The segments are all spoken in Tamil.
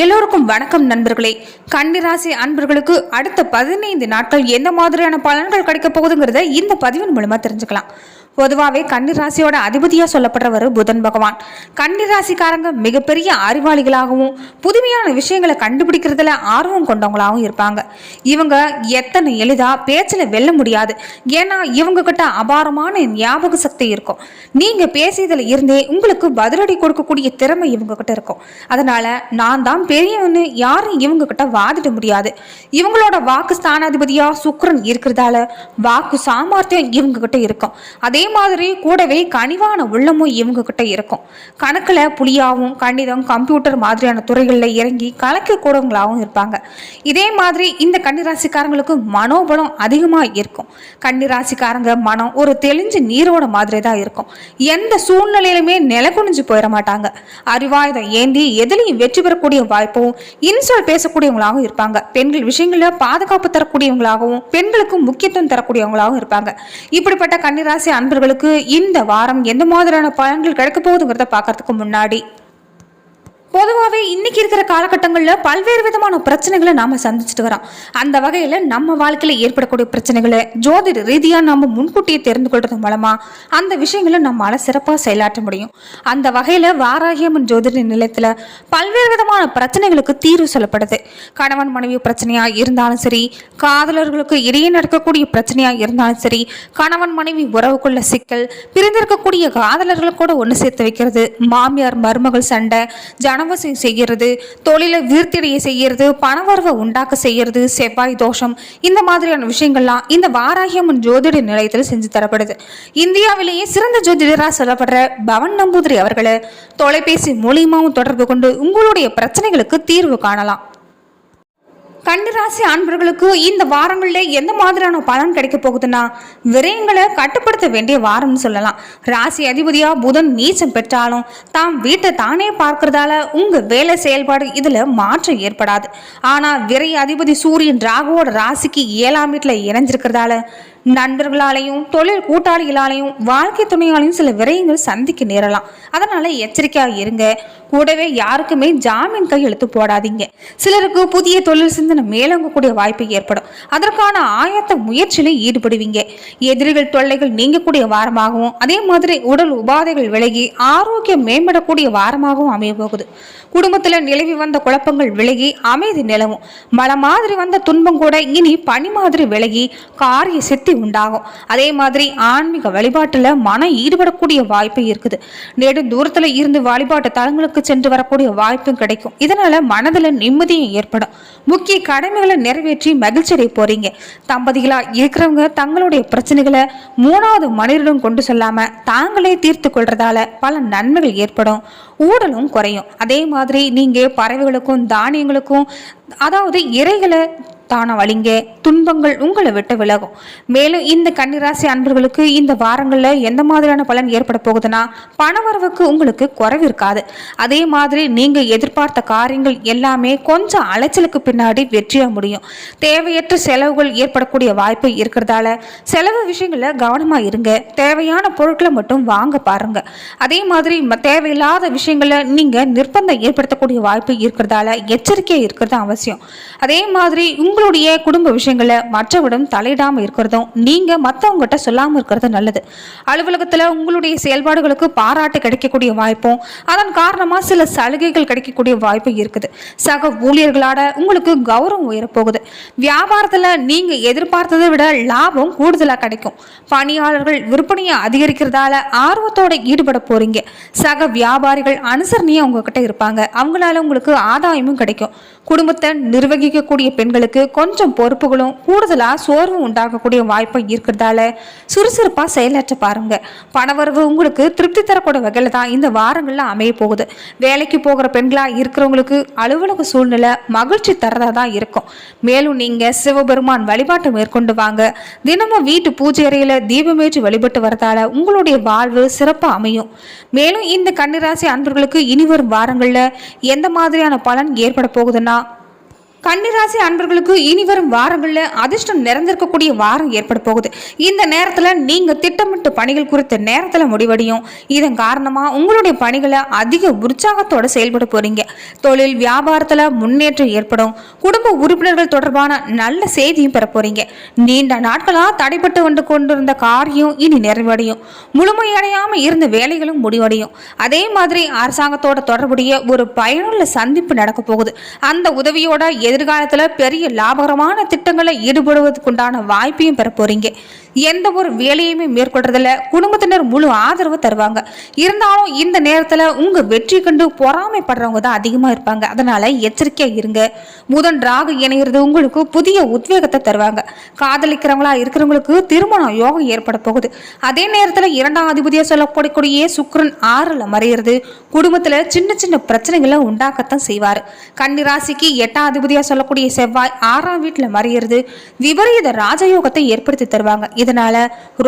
எல்லோருக்கும் வணக்கம் நண்பர்களே. கன்னிராசி அன்பர்களுக்கு அடுத்த பதினைந்து நாட்கள் எந்த மாதிரியான பலன்கள் கிடைக்க போகுதுங்கிறத இந்த பதிவின் மூலமா தெரிஞ்சுக்கலாம். பொதுவாகவே கன்னிராசியோட அதிபதியாக சொல்லப்படுறவர் புதன் பகவான். கன்னிராசிக்காரங்க மிகப்பெரிய அறிவாளிகளாகவும் புதுமையான விஷயங்களை கண்டுபிடிக்கிறதுல ஆர்வம் கொண்டவங்களாகவும் இருப்பாங்க. இவங்க எத்தனை எளிதாக பேச்சில் வெல்ல முடியாது. ஏன்னா இவங்க கிட்ட அபாரமான ஞாபக சக்தி இருக்கும். நீங்கள் பேசியதில் இருந்தே உங்களுக்கு பதிலடி கொடுக்கக்கூடிய திறமை இவங்க கிட்ட இருக்கும். அதனால நான் தான் பெரியவன்னு யாரும் இவங்க கிட்ட வாதிட முடியாது. இவங்களோட வாக்கு ஸ்தானாதிபதியாக சுக்கரன் இருக்கிறதால வாக்கு சாமர்த்தியம் இவங்க கிட்ட இருக்கும். அதே அதே மாதிரி கூடவே கனிவான உள்ளமும் இவங்க கிட்ட இருக்கும். கணக்கில் புலியாவும் கணிதம் கம்ப்யூட்டர் மாதிரியான துறைகளில் இறங்கி கலக்கக்கூடவங்களாகவும் இருப்பாங்க. இதே மாதிரி இந்த கன்னிராசிக்காரங்களுக்கு மனோபலம் அதிகமாக இருக்கும். கன்னிராசிக்காரங்க மனம் ஒரு தெளிஞ்ச நீரோட மாதிரி தான் இருக்கும். எந்த சூழ்நிலையிலுமே நிலகுனிஞ்சு போயிட மாட்டாங்க. அறிவாயுதம் ஏந்தி எதுலையும் வெற்றி பெறக்கூடிய வாய்ப்பும் இன்சொல் பேசக்கூடியவங்களாகவும் இருப்பாங்க. பெண்கள் விஷயங்களில் பாதுகாப்பு தரக்கூடியவங்களாகவும் பெண்களுக்கு முக்கியத்துவம் தரக்கூடியவங்களாகவும் இருப்பாங்க. இப்படிப்பட்ட கன்னிராசி நண்பர்களுக்கு இந்த வாரம் எந்த மாதிரியான பலன்கள் கிடைக்க போகுதுங்கிறத பார்க்கறதுக்கு முன்னாடி பொதுவாகவே இன்றைக்கி இருக்கிற காலகட்டங்களில் பல்வேறு விதமான பிரச்சனைகளை நாம் சந்திச்சுட்டு வரோம். அந்த வகையில் நம்ம வாழ்க்கையில் ஏற்படக்கூடிய பிரச்சனைகளை ஜோதிட ரீதியாக நம்ம முன்கூட்டியே தெரிந்து கொள்வது மூலமாக அந்த விஷயங்களை நம்மளால் சிறப்பாக செயலாற்ற முடியும். அந்த வகையில் வாராகியம்மன் ஜோதிட நிலையத்தில் பல்வேறு விதமான பிரச்சனைகளுக்கு தீர்வு சொல்லப்படுது. கணவன் மனைவி பிரச்சனையாக இருந்தாலும் சரி காதலர்களுக்கு இடையே நடக்கக்கூடிய பிரச்சனையாக இருந்தாலும் சரி கணவன் மனைவி உறவுக்குள்ள சிக்கல் பிரிந்திருக்கக்கூடிய காதலர்களை கூட ஒன்று சேர்த்து வைக்கிறது மாமியார் மருமகள் சண்டை ஜன ஜனவசம் செய்கிறது தொழிலை விருத்திடைய செய்கிறது பணவரவை உண்டாக்க செய்கிறது செவ்வாய் தோஷம் இந்த மாதிரியான விஷயங்கள்லாம் இந்த வாராகியம்மன் ஜோதிட நிலையத்தில் செஞ்சு தரப்படுது. இந்தியாவிலேயே சிறந்த ஜோதிடராக சொல்லப்படுற பவன் நம்பூதிரி அவர்களை தொலைபேசி மூலியமாகவும் தொடர்பு கொண்டு உங்களுடைய பிரச்சனைகளுக்கு தீர்வு காணலாம். கன்னிராசி அன்பர்களுக்கு இந்த வாரங்களில் எந்த மாதிரியான பலன் கிடைக்க போகுதுன்னா விரயங்களை கட்டுப்படுத்த வேண்டிய வாரம்னு சொல்லலாம். ராசி அதிபதியாக புதன் நீச்சம் பெற்றாலும் தாம் வீட்டை தானே பார்க்கறதால உங்கள் வேலை செயல்பாடு இதில் மாற்றம் ஏற்படாது. ஆனால் விரை அதிபதி சூரியன் ராகுவோட ராசிக்கு ஏழாம் வீட்டில் இணைஞ்சிருக்கிறதால நண்பர்களாலையும் தொழில் கூட்டாளிகளாலையும் வாழ்க்கை துணையாலையும் சில விரயங்கள் சந்திக்க நேரலாம். அதனால எச்சரிக்கையா இருங்க. கூடவே யாருக்குமே ஜாமீன் கையெழுத்து போடாதீங்க. சிலருக்கு புதிய தொழில் சிந்தனை மேலோங்கக்கூடிய வாய்ப்பு ஏற்படும். அதற்கான ஆயத்த முயற்சியில ஈடுபடுவீங்க. எதிரிகள் தொல்லைகள் நீங்கக்கூடிய வாரமாகவும் அதே மாதிரி உடல் உபாதைகள் விலகி ஆரோக்கியம் மேம்படக்கூடிய வாரமாகவும் அமைய போகுது. குடும்பத்துல நிலவி வந்த குழப்பங்கள் விலகி அமைதி நிலவும். மழை மாதிரி வந்த துன்பம் கூட இனி பனி மாதிரி விலகி காரிய சித்தி உண்டாகும். அதே மாதிரி ஆன்மீக வழிபாட்டில் மனம் ஈடுபடக்கூடிய வாய்ப்பு இருக்குது. நெடு தூரத்தில் இருந்து வழிபாட்டு தலங்களுக்கு சென்று வரக்கூடிய வாய்ப்பும் கிடைக்கும். இதனால மனதில் நிம்மதியும் ஏற்படும். முக்கிய கடமைகளை நிறைவேற்றி மகிழ்ச்சி அடைய போறீங்க. தம்பதிகளாக இருக்கிறவங்க தங்களுடைய பிரச்சனைகளை மூணாவது மனிதரிடம் கொண்டு செல்லாமல் தாங்களே தீர்த்து கொள்றதால பல நன்மைகள் ஏற்படும். ஊடலும் குறையும். அதே மாதிரி நீங்கள் பறவைகளுக்கும் தானியங்களுக்கும் அதாவது இறைகளை தான வழிங்க துன்பங்கள் உங்களை விட்டு விலகும். மேலும் இந்த கன்னிராசி அன்பர்களுக்கு இந்த வாரங்களில் எந்த மாதிரியான பலன் ஏற்பட போகுதுன்னா பணவரவுக்கு உங்களுக்கு குறைவு இருக்காது. அதே மாதிரி நீங்கள் எதிர்பார்த்த காரியங்கள் எல்லாமே கொஞ்சம் அலைச்சலுக்கு பின்னாடி வெற்றியாக முடியும். தேவையற்ற செலவுகள் ஏற்படக்கூடிய வாய்ப்பு இருக்கிறதால செலவு விஷயங்களில் கவனமாக இருங்க. தேவையான பொருட்களை மட்டும் வாங்க பாருங்க. அதே மாதிரி தேவையில்லாத விஷயங்களை நீங்கள் நிர்பந்தம் ஏற்படுத்தக்கூடிய வாய்ப்பு இருக்கிறதால எச்சரிக்கையாக இருக்கிறது அவசியம். அதே மாதிரி உங்களுடைய குடும்ப விஷயங்களை மற்றவிடம் தலையிடாமல் இருக்கிறதும் நீங்கள் மற்றவங்ககிட்ட சொல்லாமல் இருக்கிறது நல்லது. அலுவலகத்தில் உங்களுடைய செயல்பாடுகளுக்கு பாராட்டு கிடைக்கக்கூடிய வாய்ப்பும் அதன் காரணமாக சில சலுகைகள் கிடைக்கக்கூடிய வாய்ப்பு இருக்குது. சக ஊழியர்களாட உங்களுக்கு கௌரவம் உயரப்போகுது. வியாபாரத்தில் நீங்கள் எதிர்பார்த்ததை விட லாபம் கூடுதலாக கிடைக்கும். பணியாளர்கள் விற்பனையை அதிகரிக்கிறதால ஆர்வத்தோட ஈடுபட போறீங்க. சக வியாபாரிகள் அனுசரணையாக உங்ககிட்ட இருப்பாங்க. அவங்களால உங்களுக்கு ஆதாயமும் கிடைக்கும். குடும்பத்தை நிர்வகிக்கக்கூடிய பெண்களுக்கு கொஞ்சம் பொறுப்புகளும் கூடுதலாக சோர்வு உண்டாகக்கூடிய வாய்ப்பும் இருக்கிறதால சுறுசுறுப்பாக செயலாற்ற பாருங்க. பணவரவு உங்களுக்கு திருப்தி தரக்கூடிய வகையில் தான் இந்த வாரங்களில் அமைய போகுது. வேலைக்கு போகிற பெண்களாக இருக்கிறவங்களுக்கு அலுவலக சூழ்நிலை மகிழ்ச்சி தரதா தான் இருக்கும். மேலும் நீங்கள் சிவபெருமான் வழிபாட்டை மேற்கொண்டு வாங்க. தினமும் வீட்டு பூஜை அறையில் தீபமேற்றி வழிபட்டு வரதால உங்களுடைய வாழ்வு சிறப்பாக அமையும். மேலும் இந்த கன்னிராசி அன்பர்களுக்கு இனி வரும் வாரங்களில் எந்த மாதிரியான பலன் ஏற்பட போகுதுன்னா கன்னிராசி அன்பர்களுக்கு இனி வரும் வாரங்களில் அதிர்ஷ்டம் நிறைந்திருக்கக்கூடிய வாரம் ஏற்பட போகுது. இந்த நேரத்தில் நீங்கள் திட்டமிட்டு பணிகள் குறித்த நேரத்தில் முடிவடையும். இதன் காரணமாக உங்களுடைய பணிகளை அதிக உற்சாகத்தோடு செயல்பட போகிறீங்க தொழில் வியாபாரத்தில் முன்னேற்றம் ஏற்படும். குடும்ப உறுப்பினர்கள் தொடர்பான நல்ல செய்தியும் பெற போகிறீங்க நீண்ட நாட்களாக தடைப்பட்டு வந்து கொண்டிருந்த காரியம் இனி நிறைவடையும். முழுமையடையாமல் இருந்த வேலைகளும் முடிவடையும். அதே மாதிரி அரசாங்கத்தோட தொடர்புடைய ஒரு பயனுள்ள சந்திப்பு நடக்க போகுது. அந்த உதவியோட எதிர்காலத்தில் பெரிய லாபகரமான திட்டங்களை ஈடுபடுவதற்குண்டான வாய்ப்பையும் பெற போறீங்க எந்த ஒரு வேலையுமே மேற்கொள்றதுல குடும்பத்தினர் முழு ஆதரவு தருவாங்க. இருந்தாலும் இந்த நேரத்தில் உங்கள் வெற்றி கண்டு பொறாமைப்படுறவங்க தான் அதிகமாக இருப்பாங்க. அதனால எச்சரிக்கையாக இருங்க. புதன் ராகு இணைகிறது உங்களுக்கு புதிய உத்வேகத்தை தருவாங்க. காதலிக்கிறவங்களா இருக்கிறவங்களுக்கு திருமண யோகம் ஏற்பட போகுது. அதே நேரத்தில் இரண்டாம் அதிபதியாக சொல்லப்படக்கூடிய சுக்ரன் ஆறில் மறையிறது. குடும்பத்தில் சின்ன சின்ன பிரச்சனைகளை உண்டாக்கத்தான் செய்வார். கன்னிராசிக்கு எட்டாம் அதிபதியாக சொல்லக்கூடிய செவ்வாய் ஆறாம் வீட்டில் மறையிறது. விபரீத ராஜயோகத்தை ஏற்படுத்தி தருவாங்க. இதனால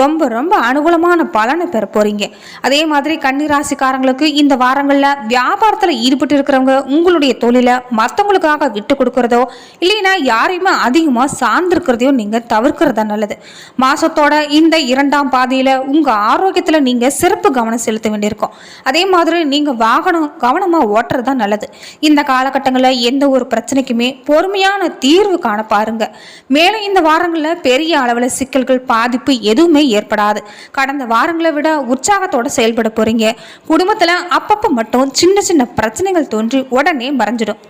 ரொம்ப ரொம்ப அனுகூலமான பலனை பெற போறீங்க. அதே மாதிரி கன்னிராசிக்காரங்களுக்கு இந்த வாரங்களில் வியாபாரத்தில் ஈடுபட்டு இருக்கிறவங்க உங்களுடைய தொழிலை மற்றவங்களுக்காக விட்டு கொடுக்கறதோ இல்லைன்னா யாரையுமே அதிகமாக சார்ந்திருக்கிறதையோ நீங்கள் தவிர்க்கிறதா நல்லது. மாசத்தோட இந்த இரண்டாம் பாதியில் உங்கள் ஆரோக்கியத்தில் நீங்கள் சிறப்பு கவனம் செலுத்த வேண்டியிருக்கும். அதே மாதிரி நீங்கள் வாகனம் கவனமாக ஓட்டுறது தான் நல்லது. இந்த காலகட்டங்களில் எந்த ஒரு பிரச்சனைக்குமே பொறுமையான தீர்வு காண பாருங்க. மேலும் இந்த வாரங்களில் பெரிய அளவில் சிக்கல்கள் பா பாதிப்பு எதுவுமே ஏற்படாது. கடந்த வாரங்களை விட உற்சாகத்தோட செயல்பட போறீங்க. குடும்பத்தில் அப்பப்போ மட்டும் சின்ன சின்ன பிரச்சனைகள் தோன்றி உடனே மறைஞ்சிடும்.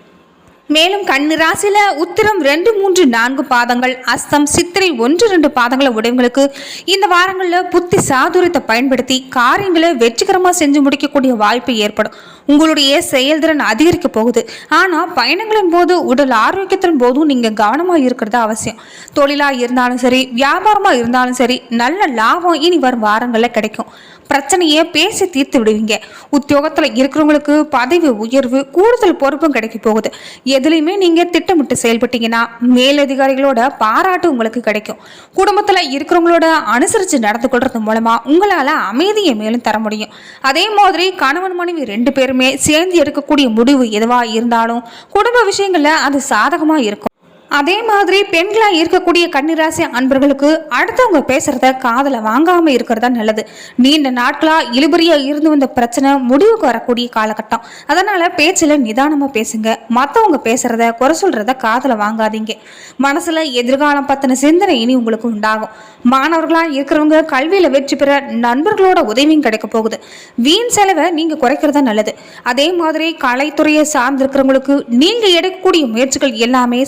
மேலும் கண்ணு ராசியில உத்திரம் ரெண்டு மூன்று நான்கு பாதங்கள் அஸ்தம் சித்திரை ஒன்று ரெண்டு பாதங்களை உடையவங்களுக்கு இந்த வாரங்களில் புத்தி சாதுரியத்தை பயன்படுத்தி காரியங்களை வெற்றிகரமாக செஞ்சு முடிக்கக்கூடிய வாய்ப்பு ஏற்படும். உங்களுடைய செயல்திறன் அதிகரிக்க போகுது. ஆனால் பயணங்களின் போது உடல் ஆரோக்கியத்தின் போதும் நீங்கள் கவனமாக இருக்கிறது அவசியம். தொழிலாக இருந்தாலும் சரி வியாபாரமாக இருந்தாலும் சரி நல்ல லாபம் இனி வரும் வாரங்களில் கிடைக்கும். பிரச்சனையை பேசி தீர்த்து விடுவீங்க. உத்தியோகத்தில் இருக்கிறவங்களுக்கு பதவி உயர்வு கூடுதல் பொறுப்பும் கிடைக்க போகுது. எதுலையுமே நீங்கள் திட்டமிட்டு செயல்பட்டீங்கன்னா மேலதிகாரிகளோட பாராட்டு உங்களுக்கு கிடைக்கும். குடும்பத்தில் இருக்கிறவங்களோட அனுசரித்து நடந்து கொள்றது மூலமாக உங்களால் அமைதியை மேலும் தர முடியும். அதே மாதிரி கணவன் மனைவி ரெண்டு பேரும் சேர்ந்து எடுக்கக்கூடிய முடிவு எதுவாக இருந்தாலும் குடும்ப விஷயங்களில் அது சாதகமாக இருக்கும். அதே மாதிரி பெண்களா இருக்கக்கூடிய கன்னிராசி அன்பர்களுக்கு அடுத்தவங்க பேசுறத காதல வாங்காம இருக்கிறதா நல்லது. நீண்ட நாட்களா இழுபறியா இருந்து வந்த பிரச்சனை முடிவுக்கு வரக்கூடிய காலகட்டம். அதனால பேச்சுல நிதானமா பேசுங்க. மத்தவங்க பேசுறத குறை சொல்றத காதல வாங்காதீங்க. மனசுல எதிர்காலம் பத்தின சிந்தனை இனி உங்களுக்கு உண்டாகும். மாணவர்களா இருக்கிறவங்க கல்வியில வெற்றி பெற நண்பர்களோட உதவியும் கிடைக்க போகுது. வீண் செலவை நீங்க குறைக்கிறதா நல்லது. அதே மாதிரி கலைத்துறையை சார்ந்திருக்கிறவங்களுக்கு நீங்க எடுக்கக்கூடிய முயற்சிகள் எல்லாமே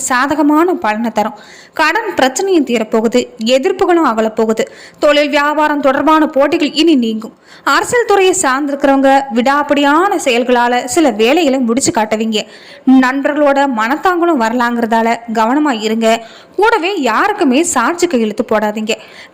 சாதகமான பலனை தரும். கடன் பிரச்சனையும் தீரப்போகுது எதிர்ப்புகளும் அகலப்போகுது. தொழில் வியாபாரம் தொடர்பான போட்டிகள் இனி நீங்கும். அரசியல் துறையை சார்ந்திருக்கிறவங்க விடாப்படியான செயல்களால சில வேலைகளை முடிச்சு காட்டுவீங்க. நண்பர்களோட மனத்தாங்களும் வரலாங்கிறதால கவனமாக இருங்க. கூடவே யாருக்குமே சாட்சி கையெழுத்து போடாதீங்க.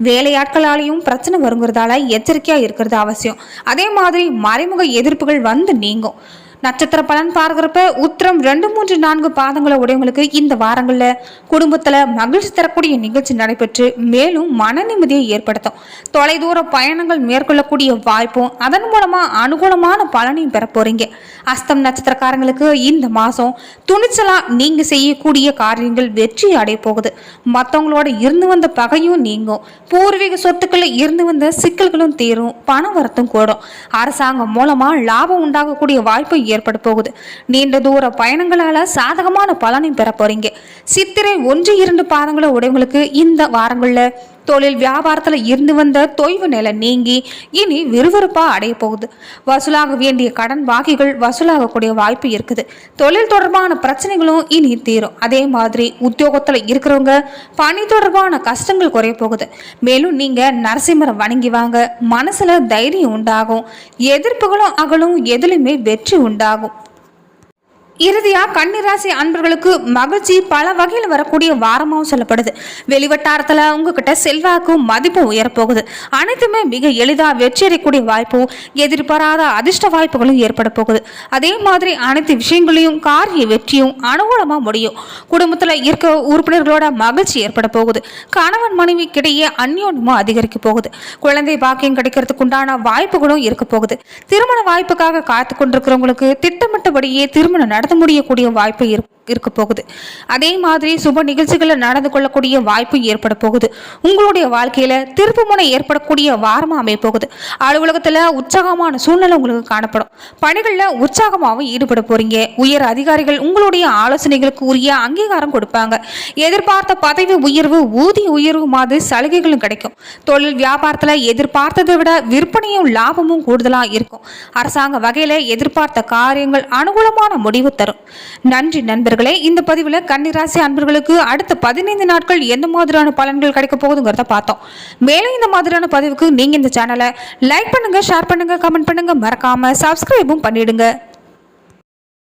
வேலையாட்களாலையும் பிரச்சனை வருங்கிறதால எச்சரிக்கையாக இருக்கிறது அவசியம். அதே மாதிரி மறைமுக எதிர்ப்புகள் வந்து நீங்கும். நட்சத்திர பலன் பார்க்குறப்ப உத்திரம் ரெண்டு மூன்று நான்கு பாதங்களை உடையவங்களுக்கு இந்த வாரங்களில் குடும்பத்தில் மகிழ்ச்சி தரக்கூடிய நிகழ்ச்சி நடைபெற்று மேலும் மன நிம்மதியை ஏற்படுத்தும். தொலைதூர பயணங்கள் மேற்கொள்ளக்கூடிய வாய்ப்பும் அதன் மூலமாக அனுகூலமான பலனையும் பெற போறீங்க. அஸ்தம் நட்சத்திரக்காரங்களுக்கு இந்த மாதம் துணிச்சலாக நீங்கள் செய்யக்கூடிய காரியங்கள் வெற்றி அடைய போகுது. மற்றவங்களோட இருந்து வந்த பகையும் நீங்கும். பூர்வீக சொத்துக்களில் இருந்து வந்த சிக்கல்களும் தீரும். பண வரத்தும் கூடும். அரசாங்கம் மூலமாக லாபம் உண்டாகக்கூடிய வாய்ப்பு ஏற்பட போகுது. நீண்ட தூர பயணங்களால சாதகமான பலனையும் பெற போறீங்க. சித்திரை ஒன்று இரண்டு பாதங்களை உடையவங்களுக்கு இந்த வாரங்களில் தொழில் வியாபாரத்தில் இருந்து வந்த தொய்வு நிலை நீங்கி இனி விறுவிறுப்பாக அடைய போகுது. வசூலாக வேண்டிய கடன் பாக்கிகள் வசூலாகக்கூடிய வாய்ப்பு இருக்குது. தொழில் தொடர்பான பிரச்சனைகளும் இனி தீரும். அதே மாதிரி உத்தியோகத்தில் இருக்கிறவங்க பணி தொடர்பான கஷ்டங்கள் குறைய போகுது. மேலும் நீங்கள் நரசிம்மரை வணங்கி வாங்க மனசில் தைரியம் உண்டாகும். எதிர்ப்புகளும் அகலும் எதிலுமே வெற்றி உண்டாகும். இறுதியா கன்னிராசி அன்பர்களுக்கு மகிழ்ச்சி பல வகையில் வரக்கூடிய வாரமாகவும் சொல்லப்படுது. வெளிவட்டாரத்தில் உங்ககிட்ட செல்வாக்கும் மதிப்பும் உயரப்போகுது. அனைத்துமே மிக எளிதாக வெற்றியடையக்கூடிய வாய்ப்பும் எதிர்பாராத அதிர்ஷ்ட வாய்ப்புகளும் ஏற்பட போகுது. அதே மாதிரி அனைத்து விஷயங்களையும் காரிய வெற்றியும் அனுகூலமாக முடியும். குடும்பத்தில் இருக்க உறுப்பினர்களோட மகிழ்ச்சி ஏற்பட போகுது. கணவன் மனைவிக்கிடையே அந்யோன்யமும் அதிகரிக்க போகுது. குழந்தை பாக்கியம் கிடைக்கிறதுக்கு உண்டான வாய்ப்புகளும் இருக்க போகுது. திருமண வாய்ப்புக்காக காத்து கொண்டிருக்கிறவங்களுக்கு திட்டமிட்டபடியே திருமணம் நடத்த முடியக்கூடிய வாய்ப்பு இருக்கும். இருக்க போகுது. அதே மாதிரி சுப நிகழ்ச்சிகளில் நடந்து கொள்ளக்கூடிய வாய்ப்பு ஏற்பட போகுது. உங்களுடைய வாழ்க்கையில திருப்பு முனை ஏற்படக்கூடிய வாரமா அமைய போகுது. அலுவலகத்துல உற்சாகமான சூழ்நிலை உங்களுக்கு காணப்படும். பணிகளில் உற்சாகமாகவும் ஈடுபட போறீங்க. உயர் அதிகாரிகள் உங்களுடைய ஆலோசனைகளுக்கு உரிய அங்கீகாரம் கொடுப்பாங்க. எதிர்பார்த்த பதவி உயர்வு ஊதிய உயர்வு மாதிரி சலுகைகளும் கிடைக்கும். தொழில் வியாபாரத்துல எதிர்பார்த்ததை விட விற்பனையும் லாபமும் கூடுதலா இருக்கும். அரசாங்க வகையில எதிர்பார்த்த காரியங்கள் அனுகூலமான முடிவு தரும். நன்றி நண்பர்கள். இந்த பதிவில் கன்னிராசி அன்பர்களுக்கு அடுத்த பதினைந்து நாட்கள் எந்த மாதிரியான பலன்கள் கிடைக்க போகுதுங்கிறத பார்த்தோம். மேலும் இந்த மாதிரியான பதிவுக்கு நீங்க இந்த சேனலை லைக் பண்ணுங்க ஷேர் பண்ணுங்க கமெண்ட் பண்ணுங்க. மறக்காம சப்ஸ்கிரைபும் பண்ணிடுங்க.